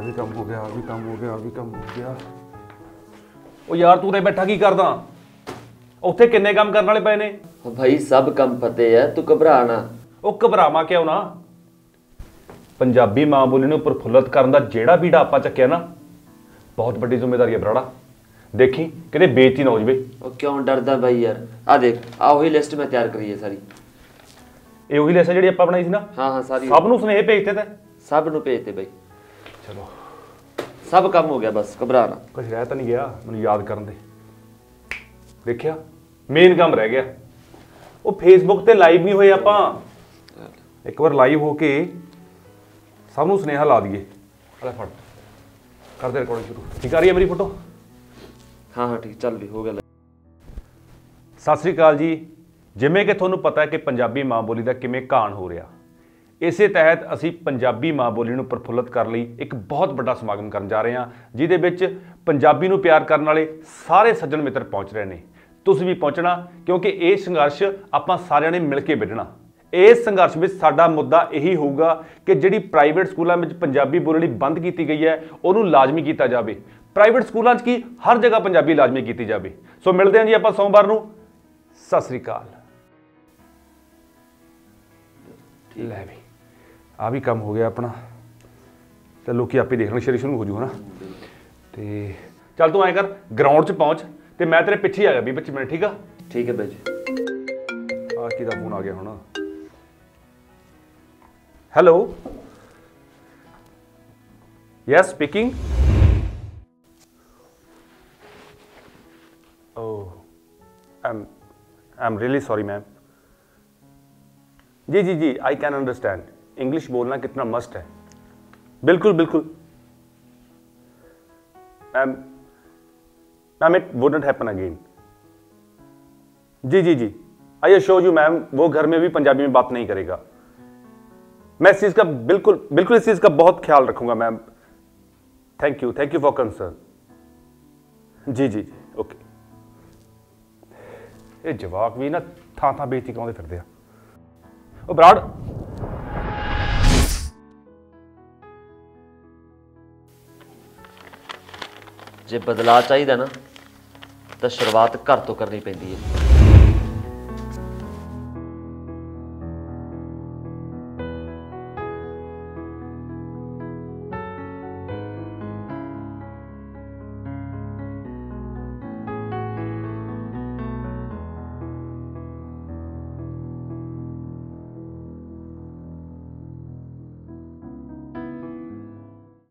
ਆ ਵੀ ਕੰਮ ਹੋ ਗਿਆ ਆ ਵੀ ਕੰਮ ਹੋ ਗਿਆ ਆ ਵੀ ਕੰਮ ਹੋ ਗਿਆ। ਉਹ ਯਾਰ ਤੂੰ ਤੇ ਬੈਠਾ ਕੀ ਕਰਦਾ? ਉੱਥੇ ਕਿੰਨੇ ਕੰਮ ਕਰਨ ਵਾਲੇ ਪਏ ਨੇ? ਉਹ ਭਾਈ ਸਭ ਕੰਮ ਪਤੇ ਹੈ ਤੂੰ ਘਬਰਾ ਨਾ। ਉਹ ਘਬਰਾਵਾ ਕਿਉਂ ਨਾ? ਪੰਜਾਬੀ ਮਾਂ ਬੋਲੀ ਨੂੰ ਪ੍ਰਫੁੱਲਤ ਕਰਨ ਦਾ ਜਿਹੜਾ ਬੀੜਾ ਆਪਾਂ ਚੱਕਿਆ ਨਾ ਬਹੁਤ ਵੱਡੀ ਜ਼ਿੰਮੇਵਾਰੀ ਹੈ ਬਰਾੜਾ। ਦੇਖੀ ਕਿਤੇ ਬੇਇੱਜ਼ਤੀ ਨਾ ਹੋ ਜਵੇ। ਉਹ ਕਿਉਂ ਡਰਦਾ ਭਾਈ ਯਾਰ? ਆ ਦੇਖ ਆ ਉਹੀ ਲਿਸਟ ਮੈਂ ਤਿਆਰ ਕਰੀ ਹੈ ਸਾਰੀ। ਇਹ ਉਹੀ ਲੈਸਾ ਜਿਹੜੀ ਆਪਾਂ ਬਣਾਈ ਸੀ ਨਾ? ਹਾਂ ਹਾਂ ਸਾਰੀ। ਸਭ ਨੂੰ ਸੁਨੇਹੇ ਭੇਜਤੇ ਤੇ। ਸਭ ਨੂੰ ਭੇਜਤੇ ਭਾਈ ਚਲੋ। ਸਭ ਕੰਮ ਹੋ ਗਿਆ ਬਸ ਘਬਰਾ ਨਾ। ਕੁਝ ਰਹਿ ਤਾਂ ਨਹੀਂ ਗਿਆ ਮੈਨੂੰ ਯਾਦ ਕਰਨ ਦੇ। ਦੇਖਿਆ ਮੇਨ ਕੰਮ ਰਹਿ ਗਿਆ। ਉਹ ਫੇਸਬੁੱਕ ਤੇ ਲਾਈਵ ਨਹੀਂ ਹੋਏ ਆਪਾਂ। ਇੱਕ ਵਾਰ ਲਾਈਵ ਹੋ ਕੇ ਸਭ ਨੂੰ ਸੁਨੇਹਾ ਲਾ ਦਈਏ। ਅਲੇ ਫੜ ਕਰਦੇ ਰਿਕਾਰਡਿੰਗ ਸ਼ੁਰੂ। ਠੀਕ ਆ ਰਹੀ ਹੈ ਮੇਰੀ ਫੋਟੋ ਹਾਂ ਹਾਂ ਠੀਕ ਚੱਲ ਵੀ ਹੋ ਗਿਆ। ਸਤਿ ਸ੍ਰੀ ਅਕਾਲ ਜੀ। ਜਿਵੇਂ ਕਿ ਤੁਹਾਨੂੰ ਪਤਾ ਹੈ ਕਿ ਪੰਜਾਬੀ ਮਾਂ ਬੋਲੀ ਦਾ ਕਿਵੇਂ ਕਾਣ ਹੋ ਰਿਹਾ। ਇਸੇ ਤਹਿਤ ਅਸੀਂ ਪੰਜਾਬੀ ਮਾਂ ਬੋਲੀ ਨੂੰ ਪ੍ਰਫੁੱਲਤ ਕਰਨ ਲਈ, ਇੱਕ ਬਹੁਤ ਵੱਡਾ ਸਮਾਗਮ ਕਰਨ ਜਾ ਰਹੇ ਹਾਂ, ਜਿਹਦੇ ਵਿੱਚ ਪੰਜਾਬੀ ਨੂੰ ਪਿਆਰ ਕਰਨ ਵਾਲੇ ਸਾਰੇ ਸੱਜਣ ਮਿੱਤਰ ਪਹੁੰਚ ਰਹੇ ਨੇ। ਤੁਸੀਂ ਵੀ ਪਹੁੰਚਣਾ, ਕਿਉਂਕਿ ਇਹ ਸੰਘਰਸ਼ ਆਪਾਂ ਸਾਰਿਆਂ ਨੇ ਮਿਲ ਕੇ ਵਿੱਢਣਾ। ਇਸ ਸੰਘਰਸ਼ ਵਿੱਚ ਸਾਡਾ ਮੁੱਦਾ ਇਹੀ ਹੋਊਗਾ ਕਿ ਜਿਹੜੀ ਪ੍ਰਾਈਵੇਟ ਸਕੂਲਾਂ ਵਿੱਚ ਪੰਜਾਬੀ ਬੋਲਣੀ ਬੰਦ ਕੀਤੀ ਗਈ ਹੈ, ਉਹਨੂੰ ਲਾਜ਼ਮੀ ਕੀਤਾ ਜਾਵੇ। ਪ੍ਰਾਈਵੇਟ ਸਕੂਲਾਂ 'ਚ ਕੀ? ਹਰ ਜਗ੍ਹਾ ਪੰਜਾਬੀ ਲਾਜ਼ਮੀ ਕੀਤੀ ਜਾਵੇ। ਸੋ ਮਿਲਦੇ ਹਾਂ ਜੀ ਆਪਾਂ ਸੋਮਵਾਰ ਨੂੰ। ਸਤਿ ਸ੍ਰੀ ਅਕਾਲ। ਲੈ ਵੀ। ਆ ਵੀ ਕੰਮ ਹੋ ਗਿਆ ਆਪਣਾ। ਤੇ ਲੋਕੀ ਆਪੇ ਦੇਖ ਲੈਣ ਸ਼ੁਰੂ ਹੋ ਜੂ ਹਨਾ? ਤੇ ਚੱਲ ਤੂੰ ਐਂ ਕਰ ਗਰਾਊਂਡ 'ਚ ਪਹੁੰਚ ਤੇ ਮੈਂ ਤੇਰੇ ਪਿੱਛੇ ਆ ਗਿਆ 20 25 ਮਿੰਟ ਠੀਕ ਆ? ਠੀਕ ਹੈ ਬਾਈ ਜੀ। ਆ ਕੀ ਦਾ ਫੋਨ ਆ ਗਿਆ ਹੁਣ? Hello yes speaking O Aam I'm really sorry, ma'am. Ji, ji, ji, I can understand. English बोलना कितना मस्ट है बिल्कुल बिल्कुल ma'am ma'am it wouldn't happen again जी जी जी आई अश्योर यू मैम वो घर में भी पंजाबी में बात नहीं करेगा मैं इस चीज़ का बिल्कुल बिल्कुल इस चीज़ का बहुत ख्याल रखूंगा ma'am thank you thank you for concern जी जी जी ओके ਇਹ ਜਵਾਕ ਵੀ ਨਾ ਥਾਂ ਥਾਂ ਬੇਇੱਜ਼ਤੀ ਕਰਾਉਂਦੇ ਫਿਰਦੇ ਆ ਉਹ ਬਰਾੜ ਜੇ ਬਦਲਾਅ ਚਾਹੀਦਾ ਨਾ ਤਾਂ ਸ਼ੁਰੂਆਤ ਘਰ ਤੋਂ ਕਰਨੀ ਪੈਂਦੀ ਹੈ।